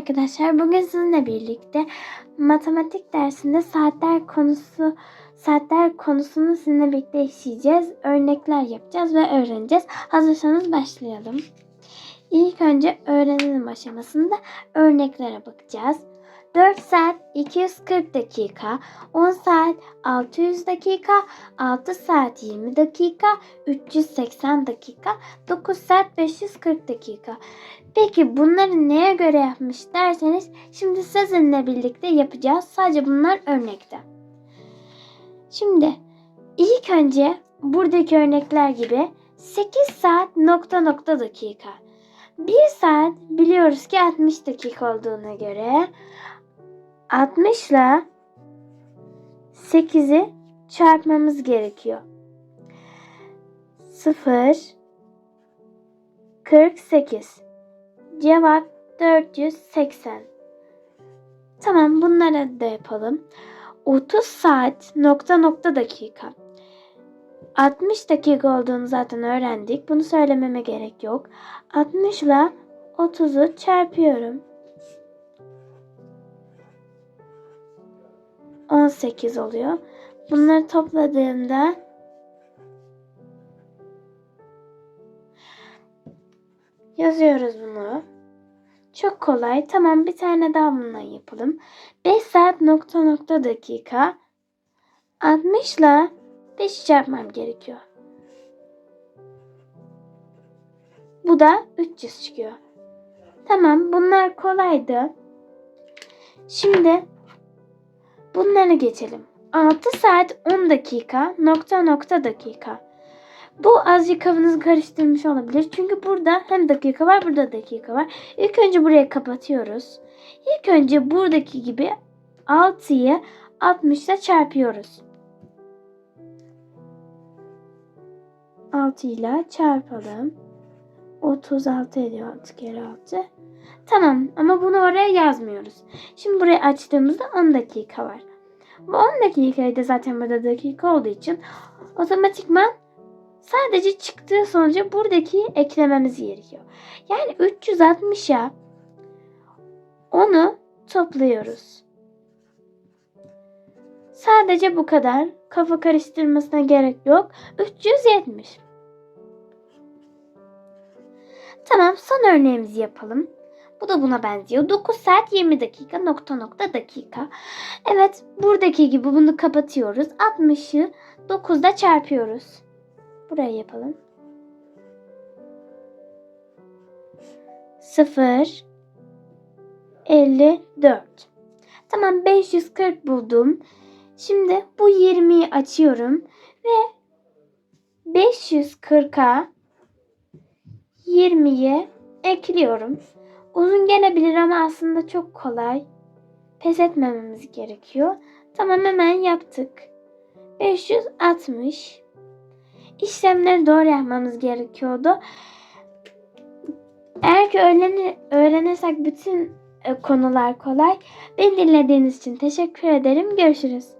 arkadaşlar. Bugün sizinle birlikte matematik dersinde saatler konusu saatler konusunu sizinle birlikte işleyeceğiz. Örnekler yapacağız ve öğreneceğiz. Hazırsanız başlayalım. İlk önce öğrenim aşamasında örneklere bakacağız. 4 saat 240 dakika, 10 saat 600 dakika, 6 saat 20 dakika, 380 dakika, 9 saat 540 dakika. Peki bunları neye göre yapmış derseniz şimdi sizinle birlikte yapacağız. Sadece bunlar örnekte. Şimdi ilk önce buradaki örnekler gibi 8 saat nokta nokta dakika. 1 saat biliyoruz ki 60 dakika olduğuna göre 60 ile 8'i çarpmamız gerekiyor. 0 48 Cevap 480. Tamam bunları da yapalım. 30 saat nokta nokta dakika. 60 dakika olduğunu zaten öğrendik. Bunu söylememe gerek yok. 60 ile 30'u çarpıyorum. 18 oluyor. Bunları topladığımda yazıyoruz bunu. Çok kolay. Tamam bir tane daha bundan yapalım. 5 saat nokta nokta dakika. 60 ile 5 çarpmam gerekiyor. Bu da 300 çıkıyor. Tamam bunlar kolaydı. Şimdi bunları geçelim. 6 saat 10 dakika nokta nokta dakika. Bu azıcık kafanızı karıştırmış olabilir. Çünkü burada hem dakika var burada dakika var. İlk önce burayı kapatıyoruz. İlk önce buradaki gibi 6'yı 60 ile çarpıyoruz. 6 ile çarpalım. 36 ediyor 6 kere 6. Tamam ama bunu oraya yazmıyoruz. Şimdi burayı açtığımızda 10 dakika var. Bu 10 dakikayı da zaten burada dakika olduğu için otomatikman sadece çıktığı sonucu buradaki eklememiz gerekiyor. Yani 360'a onu topluyoruz. Sadece bu kadar. Kafa karıştırmasına gerek yok. 370. Tamam son örneğimizi yapalım. Bu da buna benziyor. 9 saat 20 dakika nokta nokta dakika. Evet buradaki gibi bunu kapatıyoruz. 60'ı 9'da çarpıyoruz. Buraya yapalım. 0 54 Tamam 540 buldum. Şimdi bu 20'yi açıyorum ve 540'a 20'yi ekliyorum. Uzun gelebilir ama aslında çok kolay. Pes etmememiz gerekiyor. Tamam hemen yaptık. 560 işlemleri doğru yapmamız gerekiyordu. Eğer ki öğrenir, öğrenirsek bütün e, konular kolay. Beni dinlediğiniz için teşekkür ederim. Görüşürüz.